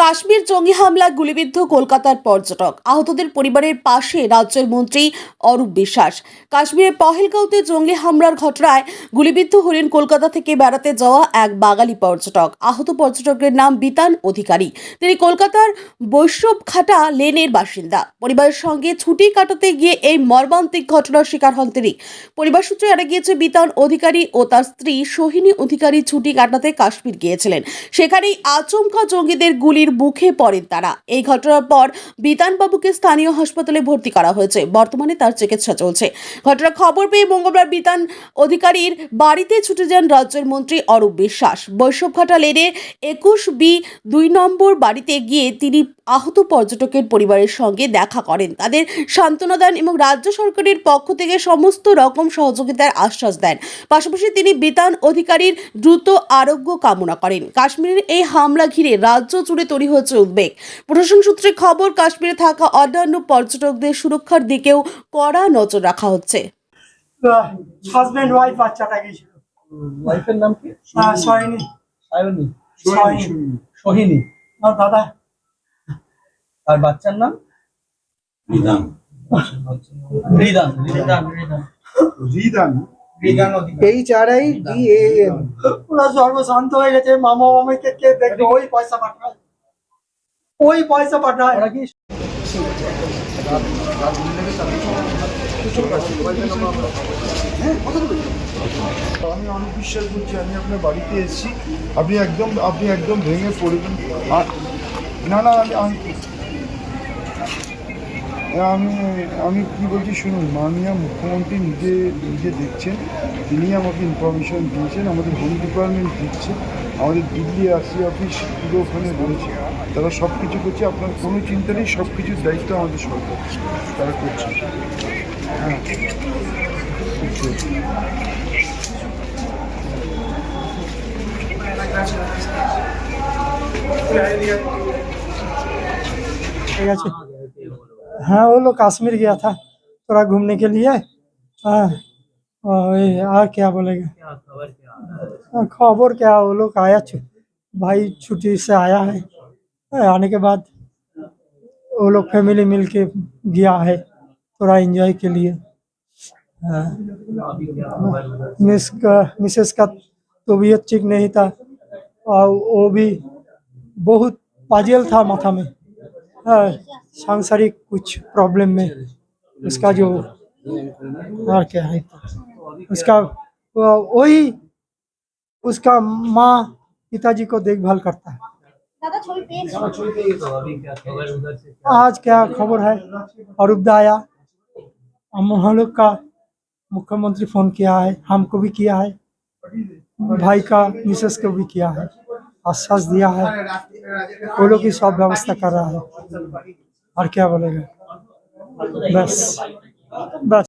কাশ্মীর জঙ্গি হামলা, গুলিবিদ্ধ কলকাতার পর্যটক। আহতদের পরিবারের পাশে রাজ্যের মন্ত্রী অরূপ বিশ্বাস। কাশ্মীরের পহেলগাঁওতে জঙ্গি হামলার ঘটনায় গুলিবিদ্ধ হলেন কলকাতা থেকে বেড়াতে যাওয়া এক বাঙালি পর্যটক। আহত পর্যটকের নাম বিতান অধিকারী। তিনি কলকাতার বৈষ্ণবঘাটা লেনের বাসিন্দা। পরিবারের সঙ্গে ছুটি কাটাতে গিয়ে এই মর্মান্তিক ঘটনার শিকার হন তিনি। পরিবার সূত্রে জানা গিয়েছে, বিতান অধিকারী ও তার স্ত্রী সোহিনী অধিকারী ছুটি কাটাতে কাশ্মীর গিয়েছিলেন। সেখানেই আচমকা জঙ্গিদের গুলির মুখে পড়েন তারা। এই ঘটনার পর বিতানবাবুকে স্থানীয় হাসপাতালে ভর্তি করা হয়েছে। বর্তমানে তার চিকিৎসা চলছে। ঘটনার খবর পেয়ে মঙ্গলবার বিতান অধিকারীর বাড়িতে ছুটে যান রাজ্যের মন্ত্রী অরূপ বিশ্বাস। বৈষ্ণবঘাটা লেনের একুশ বি দুই নম্বর বাড়িতে গিয়ে তিনি আহত পর্যটকের পরিবারের সঙ্গে দেখা করেন। তাদের সান্ত্বনা দেন এবং রাজ্য সরকারের পক্ষ থেকে সমস্ত রকম সহযোগিতার আশ্বাস দেন। পাশাপাশি তিনি বিতান অধিকারীর দ্রুত আরোগ্য কামনা করেন। কাশ্মীরের এই হামলা ঘিরে রাজ্য জুড়ে তৈরি হয়েছে উদ্বেগ। প্রশাসন সূত্রে খবর কাশ্মীরে থাকা অন্যান্য পর্যটকদের সুরক্ষার দিকেও কড়া নজর রাখা হচ্ছে। হাজবেন্ড ওয়াইফ বাচ্চাটা গেছিল ওয়াইফের নাম কি? হ্যাঁ সয়নি। সায়নী। সোহিনী। আমার দাদা। আর বাচ্চার নাম? Ridan. Ridan Ridan Ridan. Ridan? H R I D A N পুরো সর্বশান্ত হয়ে গেছে মামা মামিকে কে দেখবে ওই পয়সা পাঠায়। ওই পয়সা পাঠায় ওরা কি আমি অনেক বিশ্বাস করছি আমি আপনার বাড়িতে এসেছি। আপনি একদম আপনি একদম ভেঙে পড়বেন আর না না আমি আমি আমি আমি কি বলছি, শুনুন, মাননীয় মুখ্যমন্ত্রী নিজে নিজে দেখছেন, তিনি আমাকে ইনফরমেশন দিয়েছেন, আমাদের হোম ডিপার্টমেন্ট দিচ্ছে, আমাদের দিল্লি আসি অফিস পুরো ওখানে রয়েছে তারা সব কিছু করছে, আপনার কোনো চিন্তা নেই সব কিছুর দায়িত্ব আমাদের সরকার, তারা করছে। হ্যাঁ। ঠিক আছে। हाँ वो लोग कश्मीर गया था थोड़ा घूमने के लिए। हाँ और क्या बोलेगा? हाँ, खबर क्या वो लोग आया छु- भाई छुट्टी से आया है। हाँ, आने के बाद वो लोग फैमिली मिल के गया है थोड़ा एंजॉय के लिए। हाँ। मिस का मिसेस का तबीयत ठीक नहीं था और वो भी बहुत पाजियल था माथा में। सांसारिक कुछ प्रॉब्लम में उसका जो और क्या है उसका वही उसका माँ पिताजी को देखभाल करता है। आज क्या खबर है? अरूपदा आया हम लोग का मुख्यमंत्री फ़ोन किया है हमको भी किया है भाई का मिसेस को भी किया है आश्वास दिया है। वो लोग की सब व्यवस्था कर रहा है और क्या बोलेगा बस बस